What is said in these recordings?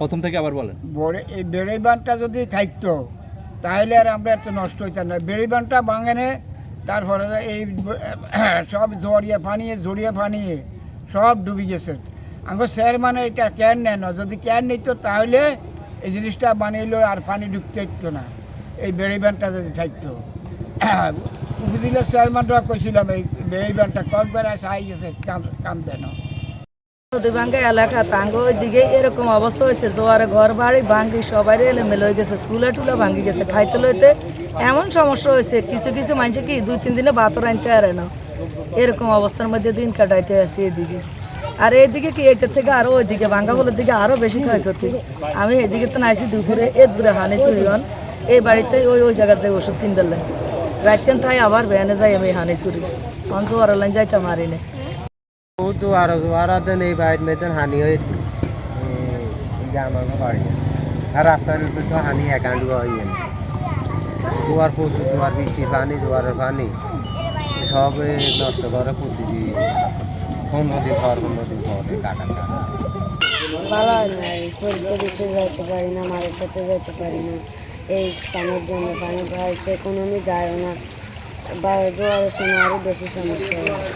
প্রথম থেকে আবার বলেন। বড়ে এই বেড়িবানটা যদি থাকতো, তাহলে আর আমরা এত নষ্ট হইতাম না। বেড়িবানটা বাঙানে তারপরে এই সব জড়িয়ে ফানিয়ে জড়িয়ে ফানিয়ে সব ডুবে গেছে। আমার স্যার মানে এটা ক্যান নেয় না। যদি ক্যান নিত, তাহলে এই জিনিসটা বানিয়েলো আর পানি ঢুকতে দিত না। এই বেড়িবানটা যদি থাকতো। উপজেলার চেয়ারম্যানরা কইছিলাম, এই বেড়িবানটা কয়েকবার আসে আই গেছে কাম কাম দেয় না নদীভাঙ্গা এলাকা তাঙ্গ ওইদিকে এরকম অবস্থা হয়েছে, জোয়ারে ঘর বাড়ি ভাঙ্গি সবাই এলোমেলো হয়ে গেছে, স্কুলে টুলে ভাঙ্গি গেছে, খাইতে লইতে এমন সমস্যা হয়েছে, কিছু কিছু মানুষ কি দুই তিন দিনে ভাতর আনতে পারে না। এরকম অবস্থার মধ্যে দিন কাটাইতে আসি এদিকে। আর এইদিকে কি এটার থেকে আরও ওইদিকে ভাঙ্গা বলের দিকে আরও বেশি ক্ষয়ক্ষতি। আমি এদিকে তো নাইছি দুপুরে এ দূরে হানি চুরিগন এই বাড়িতে ওই ওই জায়গাতে ওষুধ কিনতে দিলে রাইতেন তাই আবার ভ্যানে যাই আমি হানি চুরি। অঞ্চ ওরালাইন যাইতে মারি না বহুত জোয়ার জোয়ারাতে নেই বাইর মেয়েদের হানি হয়েছে আমার বাড়ি আর রাস্তার উপর তো হানি একাউন্ট হয়ে জোয়ার প্রচুর জোয়ার বৃষ্টির পানি জোয়ারের পানি। সব নষ্ট করে প্রতিদিন পনেরো দিন পর, পনেরো দিন পর কাটা কাটা। ভালো না এই পরীক্ষা দিতে যাইতে পারি না, মায়ের সাথে যাইতে পারি না। এই পানির জন্য পানি বাড়িতে কোনো যায়ও না। বা জোয়ারের সময় আরও বেশি সমস্যা হয়।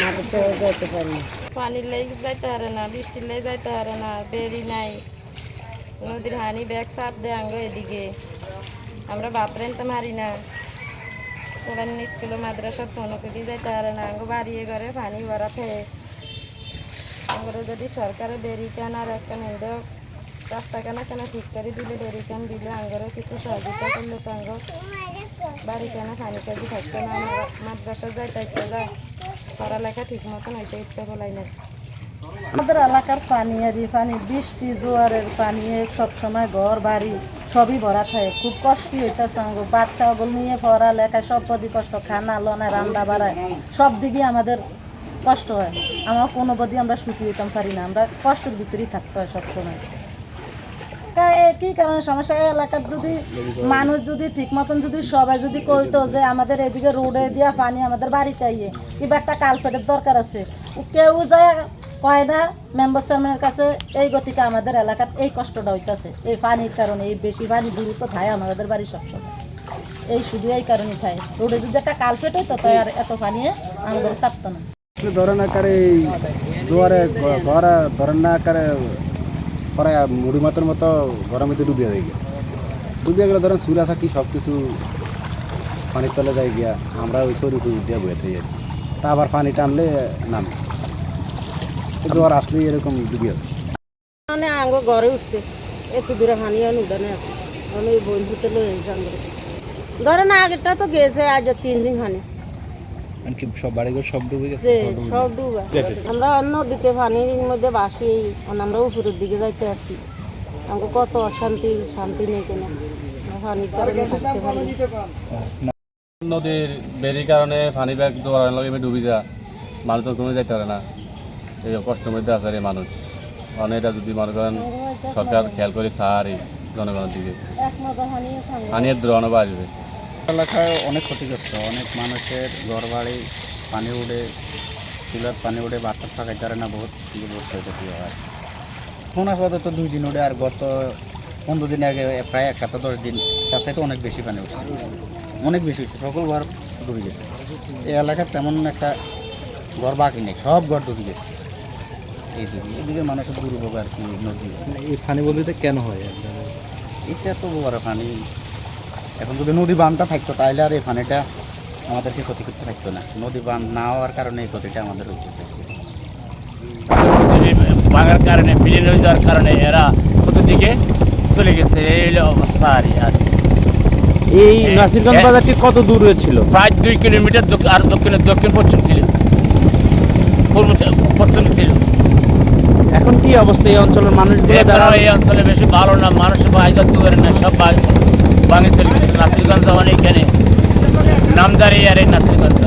মাঠের সাথে যাইতে পারি না। পানির লেগে যাইতে পারে না, বৃষ্টির লেগে যাইতে পারে না বেরি নাই, নদীর হানি ব্যাগ চাপ দেয় আঙ্গ এদিকে। আমরা বাপ রানতে মারি না। ওরা স্কুলে, মাদ্রাসা ফোন করে যাইতে পারে না। আঙ্গ বাড়িয়ে ঘরে পানি ভরা ভরাতে আমরা যদি সরকারে বেরি কেন আর একটা নেন্দে রাস্তা কেন কেন ঠিক করে দিলে বেরি কেন দিলে আঙ্গরে কিছু সহযোগিতা করলে তো আঙ্গ বাড়ি কেন পানি কাজি থাকতো না? আমরা মাদ্রাসা যাইতে যায় পড়ালেখা ঠিক মতন হইতে বলাই না আমাদের এলাকার পানি আর পানি, বৃষ্টি, জোয়ারের পানি, সব সময় ঘর, বাড়ি, সবই ভরা থাকে। খুব কষ্ট হইতেছে আমাকে বাচ্চা ওগুলো নিয়ে পড়া লেখা সব পদি কষ্ট। খানা, লনা, রান্না, বাড়ায়, সব দিকে আমাদের কষ্ট হয়। আমার কোনো বদি আমরা সুখী হইতাম পারি না। আমরা কষ্টের ভিতরেই থাকতে হয় সবসময় কা- এ কি? কারণে সমস্যা এলাকার যদি মানুষ যদি ঠিক মতন যদি সবাই যদি কইতো যে আমাদের এদিকে রোডে দিয়া পানি আমাদের বাড়িতে আইয়ে, কিংবা একটা কালপেটের দরকার আছে। কেউ যায় কয় না, মেম্বার চেয়ারম্যানের কাছে এই গতিকে আমাদের এলাকার এই কষ্টটা হইতেছে। এই পানির কারণে, এই বেশি পানি দূরত্ব থাকে আমাদের বাড়ি সবসময়। এই শুধু এই কারণে থাকে রোডে যদি একটা কালপেট হইতো তো আর এত পানি আমাদের চাপতো না। ধরেন আকারে দুয়ারে ঘর ধরেন না আকারে পরে মুড়ি মাতের মতো ঘরের মধ্যে ডুবিয়ে যায় গিয়া। ডুবিয়ে গেলে ধরেন চুলা থাকি সব কিছু পানির তলে যায় গিয়া, আমরা ওই সরু সরু দিয়ে থাকি আর তা আবার পানি টানলে নামে। জোয়ার আসলেই এরকম ডুবিয়ে মানে আঙ্গ ঘরে উঠছে, একটু দূরে হানি উঠানে আছে। আমি বন্ধুতে লয়ে ধরে না আগেরটা তো গেছে, আজ তিন দিন হানি। কি সব বাড়িঘর সব ডুবে গেছে? যে সব ডুবে। আমরা অন্য দিতে পানির মধ্যে বাসি মানে আমরা উপরের দিকে যাইতে আছি আমাকে কত অশান্তি শান্তি নেই কেন। পানির কারণে থাকতে পারি নদীর বেরির কারণে পানি ব্যাগ জোয়ার লাগে ডুবি যা। মানুষ তো কোনো যাইতে পারে না। এই কষ্টের মধ্যে আছে রে মানুষ। মানে এটা যদি মনে করেন সরকার খেয়াল করে সাহারি জনগণের দিকে। পানির দ্রোহণ বাড়বে এলাকায় অনেক ক্ষতিগ্রস্ত। অনেক মানুষের ঘর বাড়ি পানি উড়ে চুলার পানি উড়ে বাচ্চা থাকাই পারে না বহুত ক্ষতি হয়। আসবাদ তো দুই দিন উঠে আর গত পনেরো দিন আগে প্রায় এক সপ্তাহ দশ দিন তার সাথে অনেক বেশি পানি উঠছে। অনেক বেশি উঠছে সকল ঘর ডুবে গেছে। এই এলাকার তেমন একটা ঘর বাকি নেই সব ঘর ডুবে গেছে। এইদিকে এদিকে মানুষের দুর্ভোগ আর কি নদী। এই পানি বলতে কেন হয়? এটা তো বড় পানি এখন যদি নদী বাঁধটা থাকতো তাহলে আর এই পানিটা আমাদেরকে ক্ষতি করতে থাকতো না। নদী বাঁধ না হওয়ার কারণে এই ক্ষতিটা আমাদের হচ্ছে ভাঙার কারণে বিলীন হয়ে যাওয়ার কারণে এরা চতুর্দিকে চলে গেছে। এই অবস্থা আর এই নাসিরগঞ্জ বাজারটি কত দূরে ছিল প্রায় দুই কিলোমিটার আর দক্ষিণে দক্ষিণ পশ্চিম ছিল। পূর্ব পশ্চিম ছিল। এখন কি অবস্থা এই অঞ্চলের মানুষগুলো? যারা এছাড়াও এই অঞ্চলে বেশি ভালো না মানুষ বাইরে করে না সব ভাঙে গেছে নাসিরগঞ্জ যেমন এখানে নামদারি আর এই নাসিরগঞ্জ।